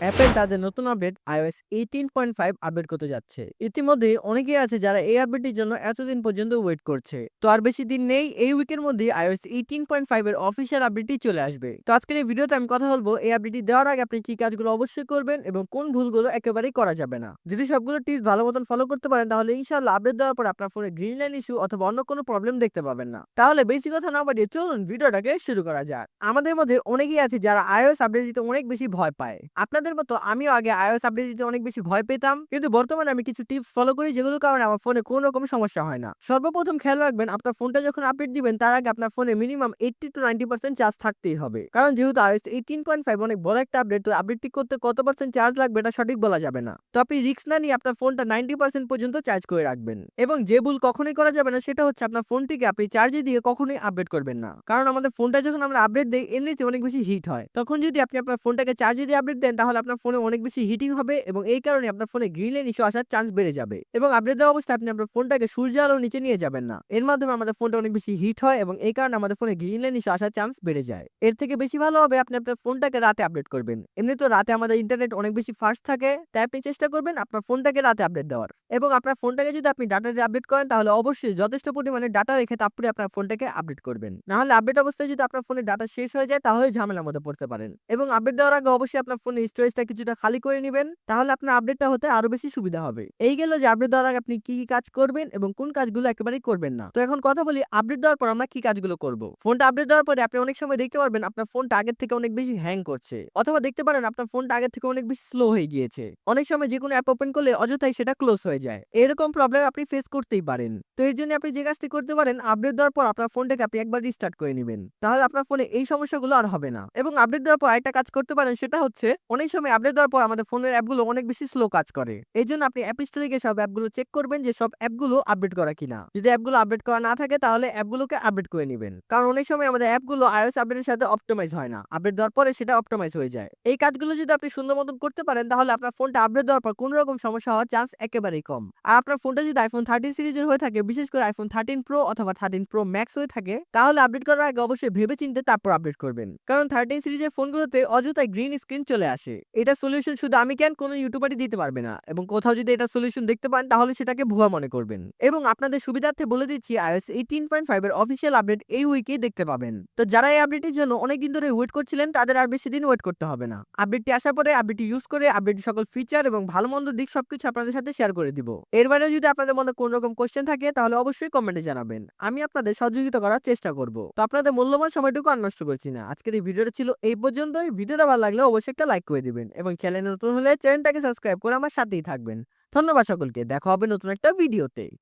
Apple তাদের নতুন update iOS 18.5 update করতে যাচ্ছে। ইতিমধ্যে অনেকেই আছে যারা এই আপডেটটির জন্য এতদিন পর্যন্ত ওয়েট করছে। তো আর বেশি দিন নেই, এই উইকের মধ্যে iOS 18.5 এর অফিসিয়াল আপডেটটি চলে আসবে। তো আজকের এই ভিডিওতে আমি কথা বলব, এই আপডেটটি দেওয়ার আগে আপনি কি কাজগুলো অবশ্যই করবেন এবং কোন ভুলগুলো একেবারেই করা যাবে না। যদি সবগুলো টিপস ভালো মতন ফলো করতে পারেন, তাহলে ইনশাআল্লাহ আপডেট দেওয়ার পর আপনার ফোনে গ্রিন লাইন ইস্যু অথবা অন্য কোনো প্রবলেম দেখতে পাবেন না। তাহলে বেশি কথা না বাড়িয়ে চলুন ভিডিওটাকে শুরু করা যাক। আমাদের মধ্যে অনেকেই আছে যারা iOS আপডেট দিতে অনেক বেশি ভয় পায়। আপনাদের মতো আমিও আগে iOS আপডেট দিতে অনেক বেশি ভয় পেতাম। কিন্তু বর্তমানে আমি কিছু টিপস ফলো করি যেগুলোর কারণে আমার ফোনে কোনো রকম সমস্যা হয় না। সর্বপ্রথম খেয়াল রাখবেন, আপনার ফোনটা যখন আপডেট দিবেন, তার আগে আপনার ফোনে minimum eighty to ninety percent charge থাকতেই হবে। কারণ যেহেতু iOS এইটিন পয়েন্ট ফাইভ অনেক বড় একটা আপডেট তো আপডেটটি করতে কত পার্সেন্ট চার্জ লাগবে এটা সঠিক বলা যাবে না। তো আপনি রিস্ক না নিয়ে আপনার ফোনটা নাইনটি পার্সেন্ট পর্যন্ত চার্জ করে রাখবেন। এবং যে ভুল কখনোই করা যাবে না, সেটা হচ্ছে আপনার ফোনটিকে আপনি চার্জে দিয়ে কখনোই আপডেট করবেন না। কারণ আমাদের ফোনটা যখন আমরা আপডেট দিই এমনিতে অনেক বেশি হিট হয়। তখন যদি আপনি আপনার ফোনটাকে চার্জে দিয়ে আপডেট দেন, তাহলে আপনার ফোনে অনেক বেশি হিটিং হবে এবং এই কারণে আপনার ফোনে গ্রিন ইস্যু আসার চান্স বেড়ে যাবে। এবং আপডেট দেওয়া অবস্থায় আপনি আপনার ফোনটাকে সূর্য আলো নিচে নিয়ে যাবেন না। এর মাধ্যমে আমাদের ফোনটা অনেক বেশি হিট হয় এবং এই কারণে আমাদের ফোনে গ্রিন ইস্যু আসার চান্স বেড়ে যায়। এর থেকে বেশি ভালো হবে আপনি আপনার ফোনটাকে রাতে আপডেট করবেন। এমনি তো রাতে আমাদের ইন্টারনেট অনেক বেশি ফাস্ট থাকে, তাই আপনি চেষ্টা করবেন আপনার ফোনটাকে রাতে আপডেট দেওয়ার। এবং আপনার ফোনটাকে যদি আপনি ডাটা দিয়ে আপডেট করেন, তাহলে অবশ্যই যথেষ্ট পরিমাণে ডাটা রেখে তারপরে আপনার ফোনটাকে আপডেট করবেন। না হলে আপডেট অবস্থায় যদি আপনার ফোনে ডাটা শেষ হয়ে যায় তাহলে ঝামেলার মধ্যে পড়তে পারেন। এবং আপডেট দেওয়ার আগে অবশ্যই আপনার ফোনের স্টোরেজটা কিছুটা খালি করে নেবেন, তাহলে আপনার আপডেটটা হতে আরও বেশি সুবিধা হবে। এই গেল যে আপডেট দেওয়ার আগে আপনি কি কি কাজ করবেন এবং কোন কাজগুলো একেবারেই করবেন না। তো এখন কথা বলি আপডেট দেওয়ার পর আমরা কি কাজগুলো করব? ফোনটা আপডেট দেওয়ার পরে আপনি অনেক সময় দেখতে পারবেন আপনার ফোনটা আগের থেকে অনেক বেশি হ্যাং করছে। অথবা দেখতে পারেন আপনার ফোনটা আগের থেকে অনেক বেশি স্লো হয়ে গিয়েছে। অনেক সময় যে কোনো অ্যাপ ওপেন করলে অযথাই সেটা ক্লোজ হয়ে যায়। এরকম প্রবলেম আপনি ফেস করতেই পারেন। তো এর জন্য আপনি যে কাজটি করতে পারেন আপডেট দেওয়ার পর আপনার ফোনটাকে আপনি একবার রিস্টার্ট করে নেবেন। তাহলে আপনার ফোনে এই সমস্যাগুলো আর হবে না। এবং আপডেট দেওয়ার পর একটা কাজ করতে পারেন, সেটা হচ্ছে অনেক সময় আপডেট দেওয়ার পর আমাদের ফোনের অ্যাপগুলো অনেক বেশি স্লো কাজ করে। এই জন্য আপনি অ্যাপ স্টোরে গিয়ে সব অ্যাপগুলো চেক করবেন যে সব অ্যাপগুলো আপডেট করা কিনা। যদি অ্যাপগুলো আপডেট করা না থাকে তাহলে অ্যাপগুলোকে আপডেট করে নেবেন। কারণ অনেক সময় আমাদের অ্যাপগুলো iOS আপডেটের সাথে অপটিমাইজ হয় না। আপডেট দেওয়ার পরে সেটা অপটিমাইজ হয়ে যায়। এই কাজগুলো যদি আপনি সুন্দর মতন করতে পারেন, তাহলে আপনার ফোনটা আপডেট দেওয়ার পর কোনো রকম সমস্যা হওয়ার চান্স একেবারেই কম। আর আপনার ফোনটা যদি আইফোন থার্টিন সিরিজের হয়ে থাকে, বিশেষ করে আইফোন থার্টিন প্রো অথবা থার্টিন প্রো ম্যাক্স হয়ে থাকে, তাহলে আপডেট করার আগে অবশ্যই ভেবে চিন্তে তারপর আপডেট করবেন। কারণ থার্টিন সিরিজের ফোনগুলোতে অযথাই গ্রিন স্ক্রিন চলে আসে। এটা সলিউশন শুধু আমি কেন কোনো ইউটিউবারই দিতে পারবে না? এবং কোথাও যদি এটা সলিউশন দেখতে পান তাহলে সেটাকে ভুয়া মনে করবেন। এবং আপনাদের সুবিধার্থে বলে দিচ্ছি, iOS এইটিন পয়েন্ট ফাইভ এর অফিসিয়াল আপডেট এই উইকেই দেখতে পাবেন। তো যারা এই আপডেটের জন্য অনেক দিন ধরে ওয়েট করছিলেন, তাদের আর বেশি দিন ওয়েট করতে হবে না। আপডেটটি আসার পরে আপডেটটি ইউজ করে আপডেটের সকল ফিচার এবং ভালো মন্দ দিক সবকিছু আপনাদের সাথে শেয়ার করে দিব। এর বাইরে যদি আপনাদের মনে কোনো রকম কোশ্চেন থাকে, তাহলে অবশ্যই কমেন্টে জানাবেন। আমি আপনাদের সহযোগিতা করার চেষ্টা করব। তো আপনাদের মূল্যবান সময়টুকু আর নষ্ট করছি না। আজকের এই ভিডিওটা ছিল এই পর্যন্তই। ভিডিওটা ভালো লাগলে অবশ্যই একটা লাইক করে দিবেন। এবং চ্যানেল নতুন হলে চ্যানেলটাকে সাবস্ক্রাইব করে আমার সাথেই থাকবেন। ধন্যবাদ সকলকে, দেখা হবে নতুন একটা ভিডিওতে।